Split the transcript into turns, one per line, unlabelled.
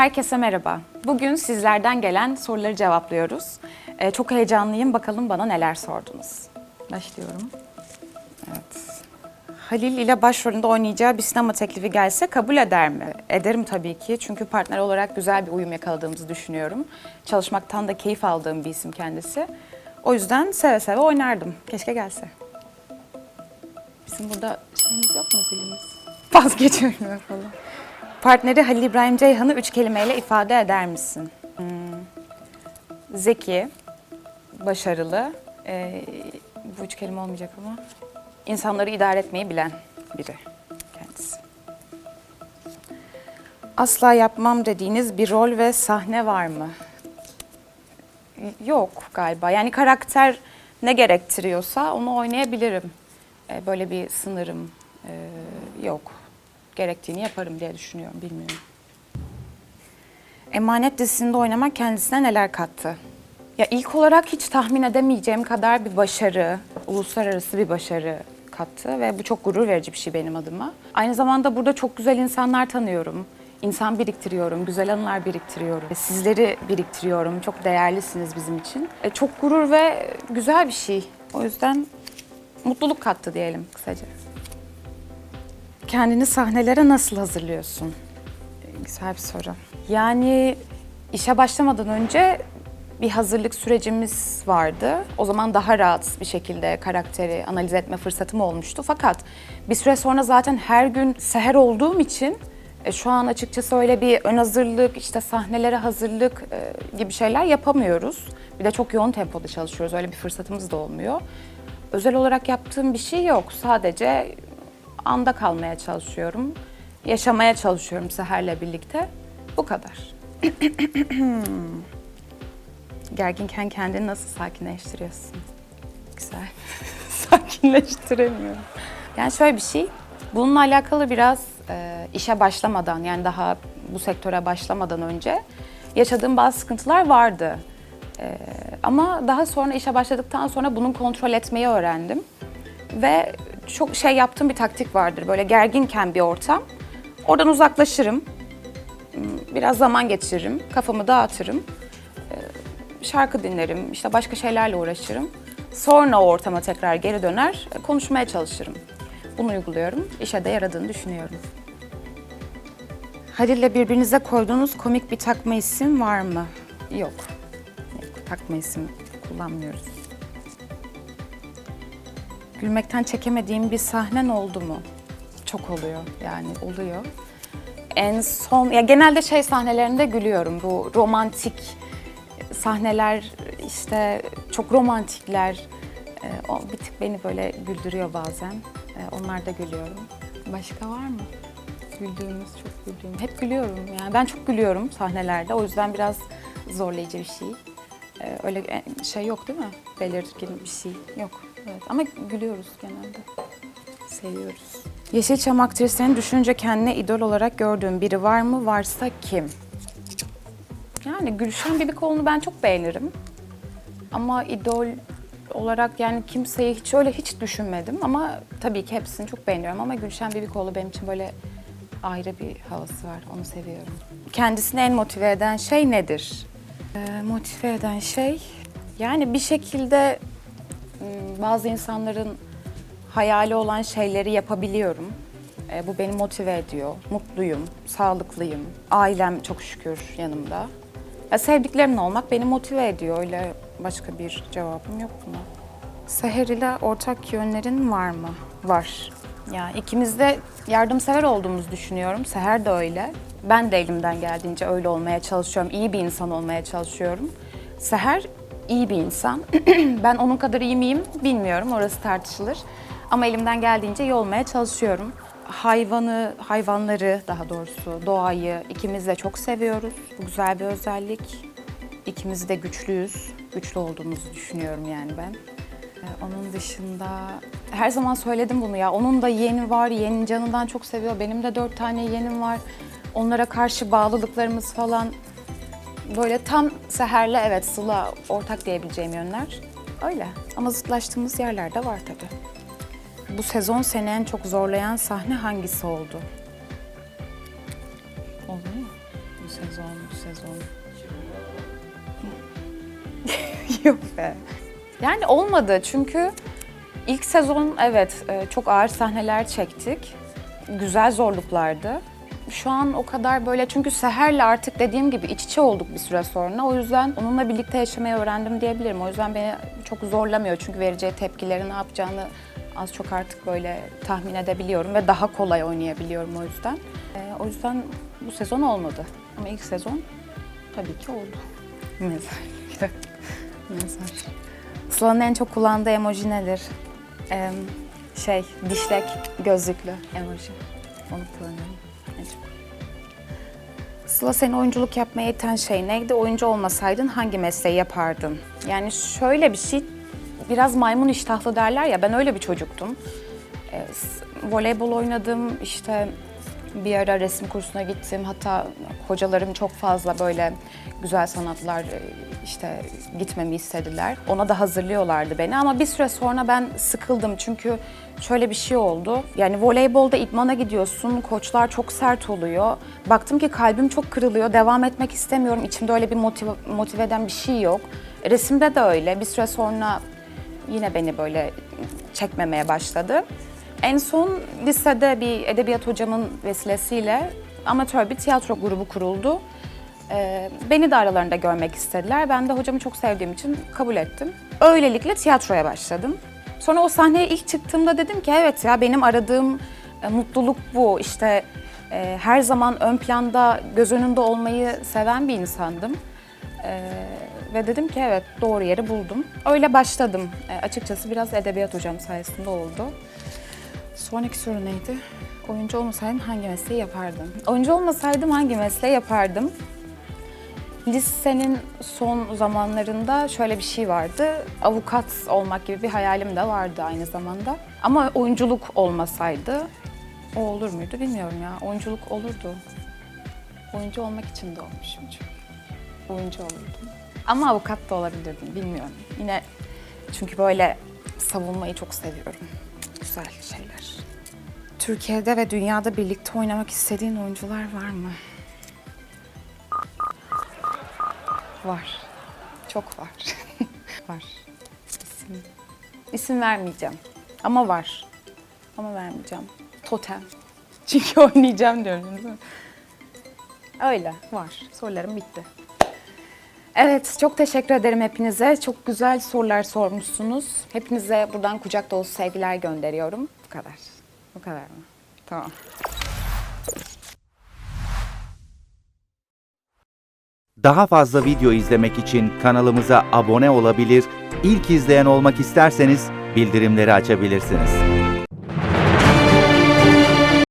Herkese merhaba. Bugün sizlerden gelen soruları cevaplıyoruz. Ee, çok heyecanlıyım. Bakalım bana neler sordunuz. Başlıyorum. Evet. Halil ile başrolünde oynayacağı bir sinema teklifi gelse kabul eder mi? Ederim tabii ki. Çünkü partner olarak güzel bir uyum yakaladığımızı düşünüyorum. Çalışmaktan da keyif aldığım bir isim kendisi. O yüzden seve seve oynardım. Keşke gelse. Bizim burada şeyimiz yok mu zilimiz? Vazgeçemiyor falan. Partneri Halil İbrahim Ceyhan'ı üç kelimeyle ifade eder misin? Hmm. Zeki, başarılı, ee, bu üç kelime olmayacak ama insanları idare etmeyi bilen biri kendisi. Asla yapmam dediğiniz bir rol ve sahne var mı? Yok galiba. Yani karakter ne gerektiriyorsa onu oynayabilirim. Ee, Böyle bir sınırım ee, yok. Gerektiğini yaparım diye düşünüyorum, bilmiyorum. Emanet dizisinde oynamak kendisine neler kattı? Ya ilk olarak hiç tahmin edemeyeceğim kadar bir başarı, uluslararası bir başarı kattı ve bu çok gurur verici bir şey benim adıma. Aynı zamanda burada çok güzel insanlar tanıyorum. İnsan biriktiriyorum, güzel anılar biriktiriyorum. Sizleri biriktiriyorum. Çok değerlisiniz bizim için. E, Çok gurur ve güzel bir şey. O yüzden mutluluk kattı diyelim kısaca. Kendini sahnelere nasıl hazırlıyorsun? Güzel bir soru. Yani işe başlamadan önce bir hazırlık sürecimiz vardı. O zaman daha rahat bir şekilde karakteri analiz etme fırsatım olmuştu. Fakat bir süre sonra zaten her gün seher olduğum için e, şu an açıkçası öyle bir ön hazırlık, işte sahnelere hazırlık e, gibi şeyler yapamıyoruz. Bir de çok yoğun tempoda çalışıyoruz. Öyle bir fırsatımız da olmuyor. Özel olarak yaptığım bir şey yok. Sadece anda kalmaya çalışıyorum. Yaşamaya çalışıyorum Seher'le birlikte. Bu kadar. Gerginken kendini nasıl sakinleştiriyorsun? Güzel. Sakinleştiremiyorum. Yani şöyle bir şey. Bununla alakalı biraz e, işe başlamadan yani daha bu sektöre başlamadan önce yaşadığım bazı sıkıntılar vardı. E, ama daha sonra işe başladıktan sonra bunun kontrol etmeyi öğrendim. Ve çok şey yaptığım bir taktik vardır. Böyle gerginken bir ortam. Oradan uzaklaşırım. Biraz zaman geçiririm. Kafamı dağıtırım. Ee, Şarkı dinlerim. işte başka şeylerle uğraşırım. Sonra o ortama tekrar geri döner. e, Konuşmaya çalışırım. Bunu uyguluyorum. İşe de yaradığını düşünüyorum. Halil'le birbirinize koyduğunuz komik bir takma isim var mı? Yok. Yok, takma isim kullanmıyoruz. Gülmekten çekemediğim bir sahnen oldu mu? Çok oluyor yani oluyor. En son ya genelde şey sahnelerinde gülüyorum. Bu romantik sahneler işte çok romantikler. Ee, o bir tık beni böyle güldürüyor bazen. Ee, onlarda gülüyorum. Başka var mı? Güldüğümüz, çok güldüğüm. Hep gülüyorum yani. Ben çok gülüyorum sahnelerde. O yüzden biraz zorlayıcı bir şey. Ee, öyle e, şey yok değil mi? Belirgin bir şey yok. Evet. Ama gülüyoruz genelde. Seviyoruz. Yeşilçam aktrislerini düşününce kendine idol olarak gördüğün biri var mı? Varsa kim? Yani Gülşen Bibikoğlu'nu ben çok beğenirim. Ama idol olarak yani kimseyi hiç öyle hiç düşünmedim. Ama tabii ki hepsini çok beğeniyorum. Ama Gülşen Bibikoğlu benim için böyle ayrı bir havası var. Onu seviyorum. Kendisini en motive eden şey nedir? Ee, motive eden şey yani bir şekilde bazı insanların hayali olan şeyleri yapabiliyorum. Ee, bu beni motive ediyor. Mutluyum, sağlıklıyım. Ailem çok şükür yanımda. Ya sevdiklerimle olmak beni motive ediyor. Öyle başka bir cevabım yok buna. Seher ile ortak yönlerin var mı? Var. Yani ikimiz de yardımsever olduğumuzu düşünüyorum. Seher de öyle. Ben de elimden geldiğince öyle olmaya çalışıyorum. İyi bir insan olmaya çalışıyorum. Seher iyi bir insan. ben onun kadar iyi miyim bilmiyorum. Orası tartışılır. Ama elimden geldiğince iyi olmaya çalışıyorum. Hayvanı, hayvanları daha doğrusu doğayı ikimiz de çok seviyoruz. Bu güzel bir özellik. İkimiz de güçlüyüz. Güçlü olduğumuzu düşünüyorum yani ben. Ee, Onun dışında her zaman söyledim bunu ya. Onun da yeğeni var. Yeğenin canından çok seviyor. Benim de dört tane yeğenim var. Onlara karşı bağlılıklarımız falan böyle tam Seher'le evet Sıla ortak diyebileceğim yönler. Öyle. Ama zıtlaştığımız yerler de var tabii. Bu sezon seni en çok zorlayan sahne hangisi oldu? Oldu mu? sezon, bu sezon. Yok be. Yani olmadı çünkü ilk sezon evet e, çok ağır sahneler çektik. Güzel zorluklardı. Şu an o kadar böyle çünkü Seher'le artık dediğim gibi iç içe olduk bir süre sonra. O yüzden onunla birlikte yaşamayı öğrendim diyebilirim. O yüzden beni çok zorlamıyor çünkü vereceği tepkileri ne yapacağını az çok artık böyle tahmin edebiliyorum ve daha kolay oynayabiliyorum o yüzden. E, o yüzden bu sezon olmadı. Ama ilk sezon tabii ki oldu. Mezar. Mezar. Sıla'nın en çok kullandığı emoji nedir? Ee, şey, dişlek gözlüklü emoji. Onu kullanıyorum çok. Sıla senin oyunculuk yapmaya iten şey neydi? Oyuncu olmasaydın hangi mesleği yapardın? Yani şöyle bir şey, biraz maymun iştahlı derler ya, ben öyle bir çocuktum. S- voleybol oynadım, işte bir ara resim kursuna gittim. Hatta hocalarım çok fazla böyle güzel sanatlar e, işte gitmemi istediler. Ona da hazırlıyorlardı beni ama bir süre sonra ben sıkıldım çünkü şöyle bir şey oldu. Yani voleybolda idmana gidiyorsun, koçlar çok sert oluyor. Baktım ki kalbim çok kırılıyor, devam etmek istemiyorum. İçimde öyle bir motive, motive eden bir şey yok. Resimde de öyle. Bir süre sonra yine beni böyle çekmemeye başladı. En son lisede bir edebiyat hocamın vesilesiyle amatör bir tiyatro grubu kuruldu. Ee, beni de aralarında görmek istediler. Ben de hocamı çok sevdiğim için kabul ettim. Öylelikle tiyatroya başladım. Sonra o sahneye ilk çıktığımda dedim ki evet ya benim aradığım e, mutluluk bu. İşte e, her zaman ön planda göz önünde olmayı seven bir insandım. Ee, ve dedim ki evet doğru yeri buldum. Öyle başladım. Ee, açıkçası biraz edebiyat hocam sayesinde oldu. Sonraki soru neydi? Oyuncu olmasaydım hangi mesleği yapardım? Oyuncu olmasaydım hangi mesleği yapardım? Lisenin son zamanlarında şöyle bir şey vardı. Avukat olmak gibi bir hayalim de vardı aynı zamanda. Ama oyunculuk olmasaydı o olur muydu bilmiyorum ya. Oyunculuk olurdu. Oyuncu olmak için doğmuşum çünkü. Oyuncu olurdum. Ama avukat da olabilirdim bilmiyorum. Yine çünkü böyle savunmayı çok seviyorum. Güzel şeyler. Türkiye'de ve dünyada birlikte oynamak istediğin oyuncular var mı? Var. Çok var. var. İsim, isim vermeyeceğim. Ama var. Ama vermeyeceğim. Totem. Çünkü oynayacağım diyorum? Öyle var. Sorularım bitti. Evet, çok teşekkür ederim hepinize. Çok güzel sorular sormuşsunuz. Hepinize buradan kucak dolusu sevgiler gönderiyorum. Bu kadar. Bu kadar mı? Tamam.
Daha fazla video izlemek için kanalımıza abone olabilir, ilk izleyen olmak isterseniz bildirimleri açabilirsiniz.